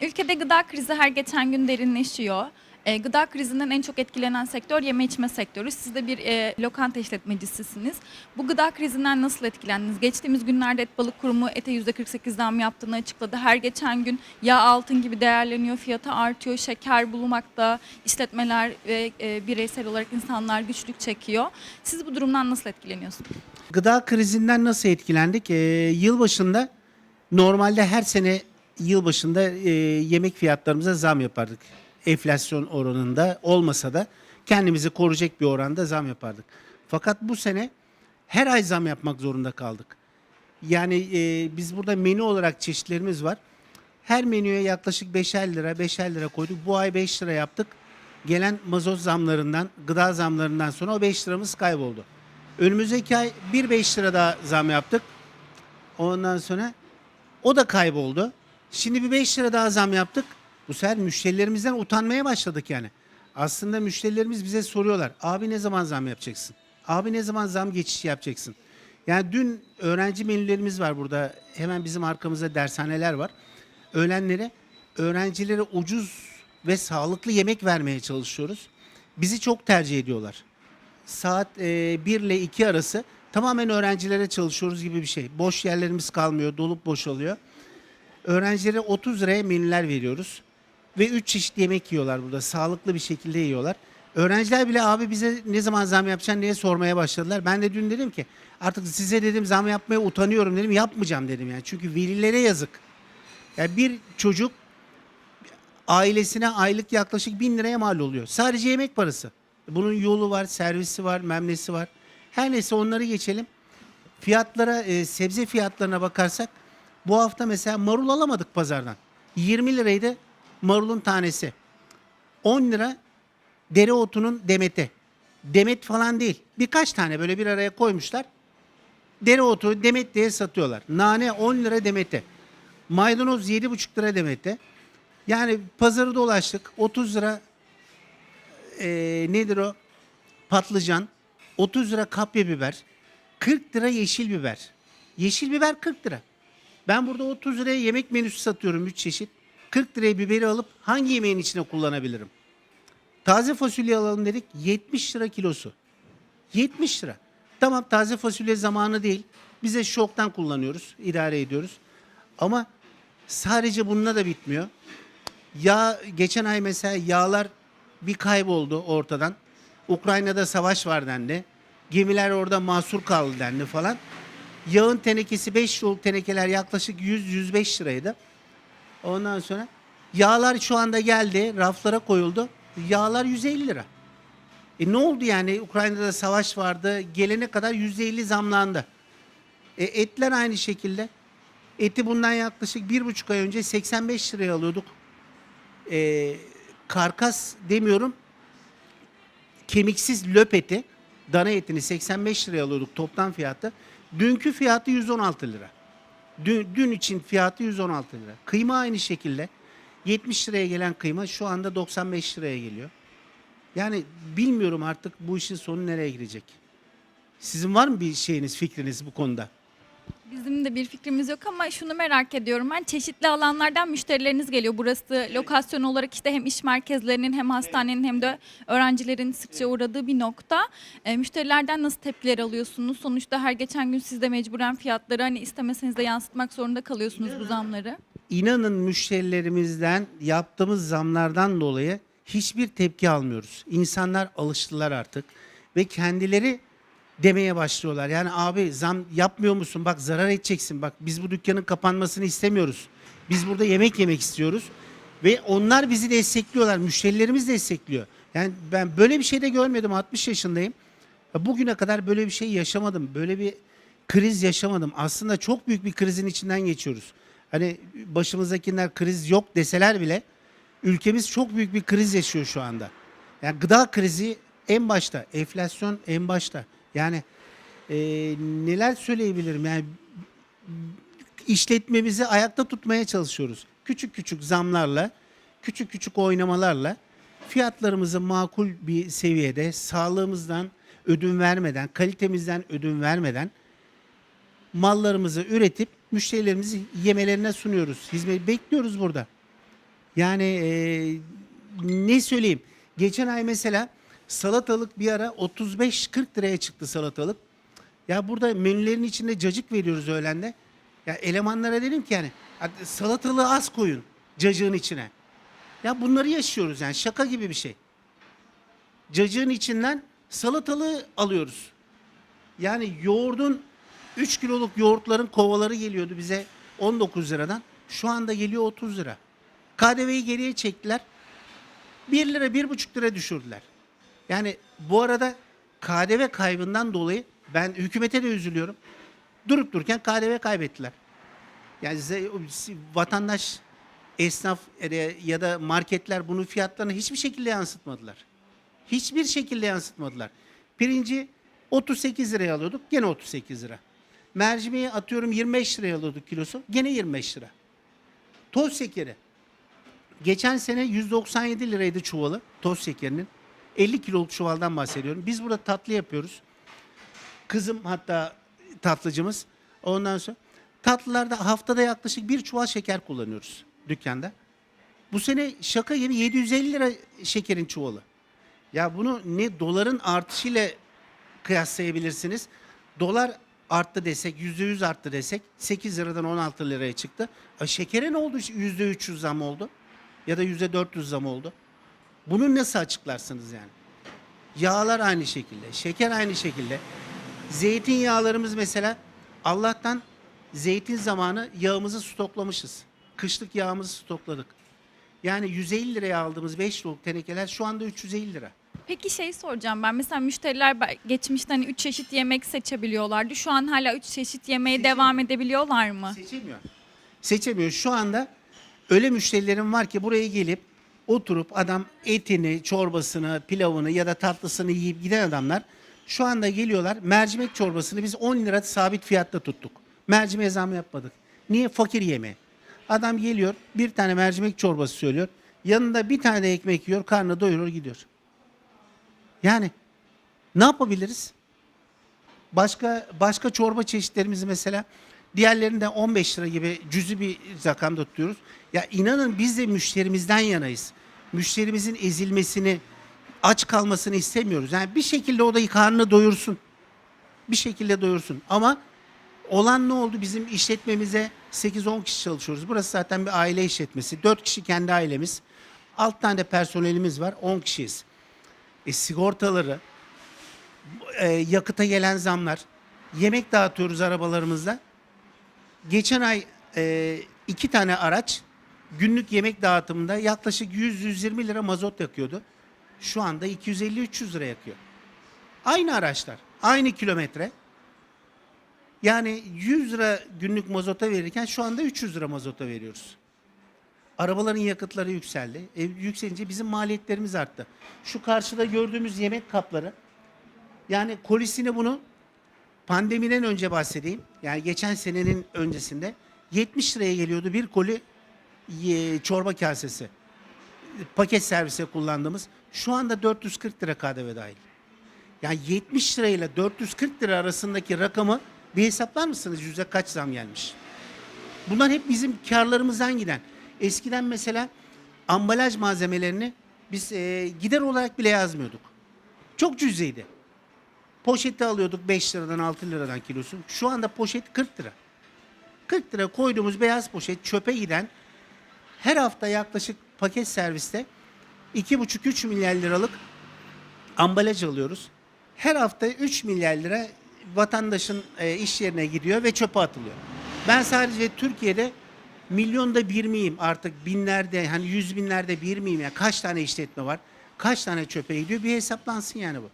Ülkede gıda krizi her geçen gün derinleşiyor. E, gıda krizinden en çok etkilenen sektör yeme içme sektörü. Siz de bir e, lokanta işletmecisisiniz. Bu gıda krizinden nasıl etkilendiniz? Geçtiğimiz günlerde Et Balık Kurumu ete %48 zam yaptığını açıkladı. Her geçen gün yağ altın gibi değerleniyor, fiyatı artıyor, şeker bulmakta, işletmeler ve e, bireysel olarak insanlar güçlük çekiyor. Siz bu durumdan nasıl etkileniyorsunuz? Gıda krizinden nasıl etkilendik? Ee, yılbaşında normalde her sene yılbaşında e, yemek fiyatlarımıza zam yapardık. Enflasyon oranında olmasa da kendimizi koruyacak bir oranda zam yapardık. Fakat bu sene her ay zam yapmak zorunda kaldık. Yani e, biz burada menü olarak çeşitlerimiz var. Her menüye yaklaşık 5'er lira, 5'er lira koyduk. Bu ay 5 lira yaptık. Gelen mazot zamlarından, gıda zamlarından sonra o 5 liramız kayboldu. Önümüzdeki ay bir 5 lira daha zam yaptık. Ondan sonra o da kayboldu. Şimdi bir 5 lira daha zam yaptık. Bu sefer müşterilerimizden utanmaya başladık yani. Aslında müşterilerimiz bize soruyorlar. Abi ne zaman zam yapacaksın? Abi ne zaman zam geçişi yapacaksın? Yani dün öğrenci menülerimiz var burada. Hemen bizim arkamızda dershaneler var. Öğlenlere öğrencilere ucuz ve sağlıklı yemek vermeye çalışıyoruz. Bizi çok tercih ediyorlar saat e, 1 ile 2 arası tamamen öğrencilere çalışıyoruz gibi bir şey. Boş yerlerimiz kalmıyor, dolup boşalıyor. Öğrencilere 30 liraya menüler veriyoruz. Ve 3 çeşit yemek yiyorlar burada. Sağlıklı bir şekilde yiyorlar. Öğrenciler bile abi bize ne zaman zam yapacaksın diye sormaya başladılar. Ben de dün dedim ki artık size dedim zam yapmaya utanıyorum dedim. Yapmayacağım dedim yani. Çünkü velilere yazık. Yani bir çocuk ailesine aylık yaklaşık bin liraya mal oluyor. Sadece yemek parası. Bunun yolu var, servisi var, memnesi var. Her neyse onları geçelim. Fiyatlara, e, sebze fiyatlarına bakarsak bu hafta mesela marul alamadık pazardan. 20 liraydı marulun tanesi. 10 lira dereotunun demeti. Demet falan değil. Birkaç tane böyle bir araya koymuşlar. Dereotu demet diye satıyorlar. Nane 10 lira demeti. Maydanoz 7,5 lira demeti. Yani pazarı dolaştık. 30 lira e, nedir o? Patlıcan, 30 lira kapya biber, 40 lira yeşil biber. Yeşil biber 40 lira. Ben burada 30 liraya yemek menüsü satıyorum 3 çeşit. 40 liraya biberi alıp hangi yemeğin içine kullanabilirim? Taze fasulye alalım dedik 70 lira kilosu. 70 lira. Tamam taze fasulye zamanı değil. Bize şoktan kullanıyoruz, idare ediyoruz. Ama sadece bununla da bitmiyor. Yağ geçen ay mesela yağlar bir kayboldu ortadan. Ukrayna'da savaş var dendi. Gemiler orada mahsur kaldı dendi falan. Yağın tenekesi 5 yol tenekeler yaklaşık 100-105 liraydı. Ondan sonra yağlar şu anda geldi, raflara koyuldu. Yağlar 150 lira. E ne oldu yani? Ukrayna'da savaş vardı. Gelene kadar %50 zamlandı. E etler aynı şekilde. Eti bundan yaklaşık bir buçuk ay önce 85 liraya alıyorduk. E, karkas demiyorum. Kemiksiz löp eti, dana etini 85 liraya alıyorduk toptan fiyatı. Dünkü fiyatı 116 lira. Dün, dün için fiyatı 116 lira. Kıyma aynı şekilde. 70 liraya gelen kıyma şu anda 95 liraya geliyor. Yani bilmiyorum artık bu işin sonu nereye gidecek. Sizin var mı bir şeyiniz, fikriniz bu konuda? Bizim de bir fikrimiz yok ama şunu merak ediyorum ben çeşitli alanlardan müşterileriniz geliyor. Burası lokasyon olarak işte hem iş merkezlerinin hem hastanenin hem de öğrencilerin sıkça uğradığı bir nokta. E, müşterilerden nasıl tepkiler alıyorsunuz? Sonuçta her geçen gün siz de mecburen fiyatları hani istemeseniz de yansıtmak zorunda kalıyorsunuz bu zamları. İnanın müşterilerimizden yaptığımız zamlardan dolayı hiçbir tepki almıyoruz. İnsanlar alıştılar artık ve kendileri demeye başlıyorlar. Yani abi zam yapmıyor musun? Bak zarar edeceksin. Bak biz bu dükkanın kapanmasını istemiyoruz. Biz burada yemek yemek istiyoruz. Ve onlar bizi destekliyorlar. Müşterilerimiz destekliyor. Yani ben böyle bir şey de görmedim. 60 yaşındayım. Ya Bugüne kadar böyle bir şey yaşamadım. Böyle bir kriz yaşamadım. Aslında çok büyük bir krizin içinden geçiyoruz. Hani başımızdakiler kriz yok deseler bile ülkemiz çok büyük bir kriz yaşıyor şu anda. Yani gıda krizi en başta, enflasyon en başta. Yani e, neler söyleyebilirim? Yani işletmemizi ayakta tutmaya çalışıyoruz. Küçük küçük zamlarla, küçük küçük oynamalarla fiyatlarımızı makul bir seviyede, sağlığımızdan ödün vermeden, kalitemizden ödün vermeden mallarımızı üretip müşterilerimizi yemelerine sunuyoruz. Hizmet bekliyoruz burada. Yani e, ne söyleyeyim? Geçen ay mesela salatalık bir ara 35-40 liraya çıktı salatalık. Ya burada menülerin içinde cacık veriyoruz öğlende. Ya elemanlara dedim ki yani "Hadi salatalığı az koyun cacığın içine. Ya bunları yaşıyoruz yani şaka gibi bir şey. Cacığın içinden salatalığı alıyoruz. Yani yoğurdun 3 kiloluk yoğurtların kovaları geliyordu bize 19 liradan. Şu anda geliyor 30 lira. KDV'yi geriye çektiler. 1 lira 1,5 lira düşürdüler. Yani bu arada KDV kaybından dolayı ben hükümete de üzülüyorum. Durup dururken KDV kaybettiler. Yani vatandaş, esnaf e, ya da marketler bunun fiyatlarını hiçbir şekilde yansıtmadılar. Hiçbir şekilde yansıtmadılar. Pirinci 38 liraya alıyorduk, gene 38 lira. Mercimeği atıyorum 25 liraya alıyorduk kilosu, gene 25 lira. Toz şekeri. Geçen sene 197 liraydı çuvalı toz şekerinin. 50 kiloluk çuvaldan bahsediyorum. Biz burada tatlı yapıyoruz. Kızım hatta tatlıcımız. Ondan sonra tatlılarda haftada yaklaşık bir çuval şeker kullanıyoruz dükkanda. Bu sene şaka gibi 750 lira şekerin çuvalı. Ya bunu ne doların artışıyla kıyaslayabilirsiniz. Dolar arttı desek, yüzde yüz arttı desek 8 liradan 16 liraya çıktı. E şekere ne oldu? Yüzde 300 zam oldu. Ya da yüzde 400 zam oldu. Bunu nasıl açıklarsınız yani? Yağlar aynı şekilde, şeker aynı şekilde. Zeytinyağlarımız mesela Allah'tan zeytin zamanı yağımızı stoklamışız. Kışlık yağımızı stokladık. Yani 150 liraya aldığımız 5 kiloluk tenekeler şu anda 350 lira. Peki şey soracağım ben. Mesela müşteriler geçmişte hani 3 çeşit yemek seçebiliyorlardı. Şu an hala 3 çeşit yemeğe devam edebiliyorlar mı? Seçemiyor. Seçemiyor. Şu anda öyle müşterilerim var ki buraya gelip oturup adam etini, çorbasını, pilavını ya da tatlısını yiyip giden adamlar şu anda geliyorlar. Mercimek çorbasını biz 10 lira sabit fiyatta tuttuk. Mercimeğe zam yapmadık. Niye? Fakir yemeği. Adam geliyor bir tane mercimek çorbası söylüyor. Yanında bir tane de ekmek yiyor, karnı doyurur gidiyor. Yani ne yapabiliriz? Başka başka çorba çeşitlerimizi mesela diğerlerinde 15 lira gibi cüzi bir rakamda tutuyoruz. Ya inanın biz de müşterimizden yanayız. Müşterimizin ezilmesini, aç kalmasını istemiyoruz. Yani bir şekilde o da karnını doyursun. Bir şekilde doyursun. Ama olan ne oldu? Bizim işletmemize 8-10 kişi çalışıyoruz. Burası zaten bir aile işletmesi. 4 kişi kendi ailemiz. 6 tane de personelimiz var. 10 kişiyiz. E, sigortaları, e, yakıta gelen zamlar, yemek dağıtıyoruz arabalarımızda. Geçen ay e, iki tane araç günlük yemek dağıtımında yaklaşık 100-120 lira mazot yakıyordu. Şu anda 250-300 lira yakıyor. Aynı araçlar, aynı kilometre. Yani 100 lira günlük mazota verirken şu anda 300 lira mazota veriyoruz. Arabaların yakıtları yükseldi. E, yükselince bizim maliyetlerimiz arttı. Şu karşıda gördüğümüz yemek kapları yani kolisini bunu pandemiden önce bahsedeyim. Yani geçen senenin öncesinde 70 liraya geliyordu bir koli çorba kasesi. Paket servise kullandığımız. Şu anda 440 lira KDV dahil. Yani 70 lirayla 440 lira arasındaki rakamı bir hesaplar mısınız? Yüzde kaç zam gelmiş? Bunlar hep bizim karlarımızdan giden. Eskiden mesela ambalaj malzemelerini biz e, gider olarak bile yazmıyorduk. Çok cüzeydi. Poşeti alıyorduk 5 liradan 6 liradan kilosu. Şu anda poşet 40 lira. 40 lira koyduğumuz beyaz poşet çöpe giden her hafta yaklaşık paket serviste 2,5-3 milyar liralık ambalaj alıyoruz. Her hafta 3 milyar lira vatandaşın e, iş yerine gidiyor ve çöpe atılıyor. Ben sadece Türkiye'de milyonda bir miyim artık binlerde hani yüz binlerde bir miyim ya kaç tane işletme var kaç tane çöpe gidiyor bir hesaplansın yani bu.